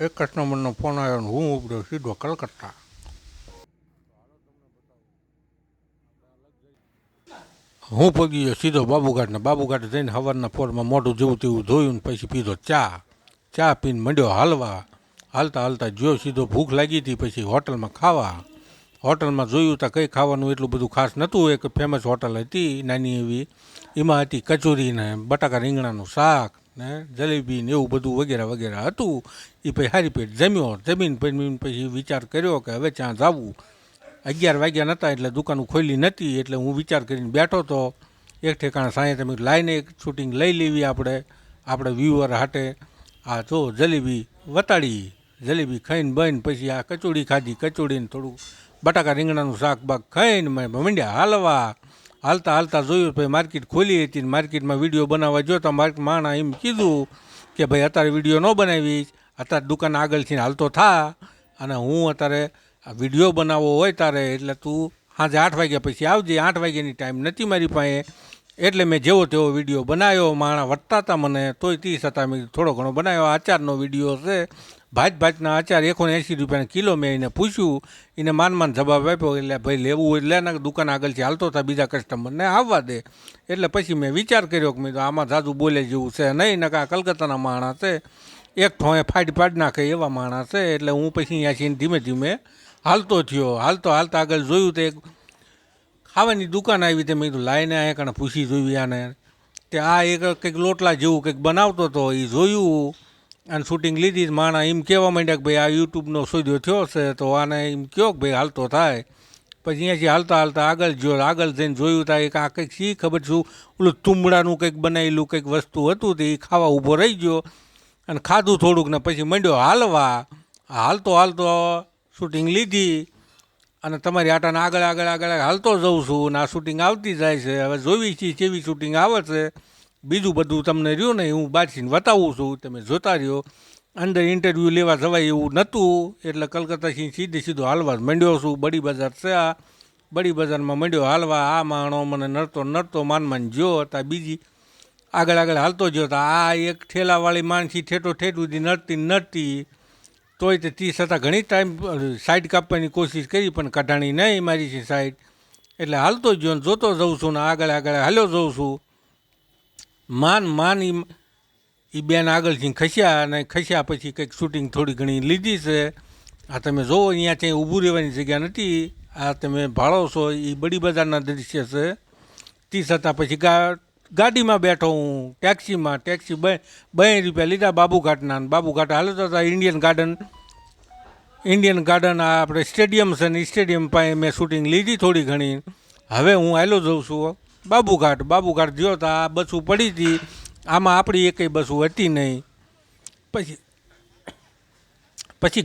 એક કસ્ટમરનો ફોન આવ્યો ને હું ઉપડ્યો સીધો કલકત્તા. હું પગી ગયો સીધો બાબુઘાટને, બાબુઘાટ જઈને સવારના પોરમાં મોઢું જેવું તેવું ધોયું ને પછી પીધો ચા. ચા પીને મંડ્યો હાલવા. હાલતા હાલતા જો સીધો ભૂખ લાગી હતી, પછી હોટલમાં ખાવા. હોટલમાં જોયું તો કંઈ ખાવાનું એટલું બધું ખાસ નહોતું એક ફેમસ હોટલ હતી, નાની એવી. એમાં હતી કચોરી ને બટાકા રીંગણાનું શાક. ને જલેબી ને એવું બધું વગેરે વગેરે હતું. એ પછી હારી પેટ જમ્યો. જમીન પછી પછી વિચાર કર્યો કે હવે ત્યાં જવું? અગિયાર વાગ્યા નહોતા એટલે દુકાન ખોલી નહોતી એટલે હું વિચાર કરીને બેઠો તો એક ઠેકાણે સાંજે તમે લાઈને એક શૂટિંગ લઈ લેવી આપણે આપણે વ્યૂઅર હાટે. આ જો જલેબી વતાડી. જલેબી ખાઈને બહીને પછી આ કચોડી ખાધી. કચોડીને થોડું બટાકા રીંગણાનું શાક બાક ખાઈને મેં મંડ્યા હાલવા. હાલતા હાલતા જોયું ભાઈ માર્કેટ ખોલી હતી માર્કેટમાં વીડિયો બનાવવા જોતા માર્કેટ માણા એમ કીધું કે ભાઈ અત્યારે વીડિયો ન બનાવીશ અત્યારે દુકાન આગળથી હાલતો થા અને હું અત્યારે આ વીડિયો બનાવવો હોય તારે એટલે તું સાંજે આઠ વાગ્યા પછી આવજે. આઠ વાગ્યાની ટાઈમ નથી મારી પાસે. એટલે મેં જેવો તેવો વીડિયો બનાવ્યો, માણા વટતા હતા મને, તોય ત્રીસ હતા મેં થોડો ઘણો બનાવ્યો. આચારનો વીડિયો છે. ભાત ભાતના આચાર એકો એંસી રૂપિયાના કિલો મેં એને પૂછ્યું. એને માન માન જવાબ આપ્યો, એટલે ભાઈ લેવું હોય લે ને દુકાન આગળથી હાલતો હતા બીજા કસ્ટમરને આવવા દે. એટલે પછી મેં વિચાર કર્યો કે મેં તો આમાં જાદુ બોલે જેવું છે નહીં નકા કલકત્તાના માણા છે. એક ઠોએ ફાડી પાડી નાખે એવા માણસ છે. એટલે હું પછી અહીંયાથી ધીમે ધીમે હાલતો થયો. હાલતો હાલતા આગળ જોયું તો એક ખાવાની દુકાન આવી તે મેં કીધું, લાઈને આયા કણે પૂછી જોઈ આને. તે આ એક કંઈક લોટલા જેવું કંઈક બનાવતો હતો એ જોયું અને શૂટિંગ લીધી માણા એમ કહેવા માંડ્યા કે ભાઈ, આ યુટ્યુબનો સોદ્યો થયો છે, તો આને એમ કહો કે ભાઈ, હાલતો થાય. પછી અહીંયાથી હાલતા હાલતા આગળ જો, આગળ જઈને જોયું તા એક આ કંઈક શી ખબર શું, ઓલું તુંબડાનું કંઈક બનાવેલું કંઈક વસ્તુ હતું તે એ ખાવા ઊભો રહી ગયો અને ખાધું થોડુંક ને પછી મંડ્યો હાલવા. હાલતો હાલતો શૂટિંગ લીધી. અને તમારી આટાને આગળ આગળ આગળ હાલતો જઉં છું અને આ શૂટિંગ આવતી જાય છે. હવે જોવી છીએ કેવી શૂટિંગ આવે છે. બીજું બધું તમને રહ્યું ને હું બાજરીને બતાવું છું. તમે જોતા રહ્યો. અંદર ઇન્ટરવ્યૂ લેવા જવાય એવું નહોતું. એટલે કલકત્તાથી સીધે સીધો હાલવા મંડ્યો છું. બડી બજાર છે આ. બડી બજારમાં મંડ્યો હાલવા. આ માણો મને નડતો નડતો માન માન જ્યો હતા. બીજી આગળ આગળ હાલતો જ્યો હતા. આ એક ઠેલાવાળી માણસી ઠેઠો ઠેઠ સુધી નડતી નડતી. તોય તે તી છતાં ઘણી ટાઈમ સાઈડ કાપવાની કોશિશ કરી, પણ કઢાણી નહીં મારી છે સાઈડ એટલે હાલતો જ ને જોતો જઉં છું ને આગળ આગળ, હાલ્યો જઉં છું. માન માન એ એ બેન આગળથી ખસ્યા અને ખસ્યા પછી કંઈક શૂટિંગ થોડી ઘણી લીધી છે. આ તમે જુઓ અહીંયા ત્યાં ઊભું રહેવાની જગ્યા નથી. આ તમે ભાળો છો એ બડી બજારના દૃશ્ય છે. તી છતાં પછી ગા ગાડીમાં બેઠો હું, ટેક્સીમાં, ટેક્સી બે બે રૂપિયા લીધા બાબુઘાટના બાબુઘાટ હાલે તો હતા ઇન્ડિયન ગાર્ડન. ઇન્ડિયન ગાર્ડન આ આપણે સ્ટેડિયમ છે ને સ્ટેડિયમ પાસે મેં શૂટિંગ લીધી થોડી ઘણી. હવે હું હાલો જઉં છું બાબુઘાટ બાબુઘાટ ગયો તો આ બસું પડી હતી. આમાં આપણી એકેય બસું હતી નહીં. પછી પછી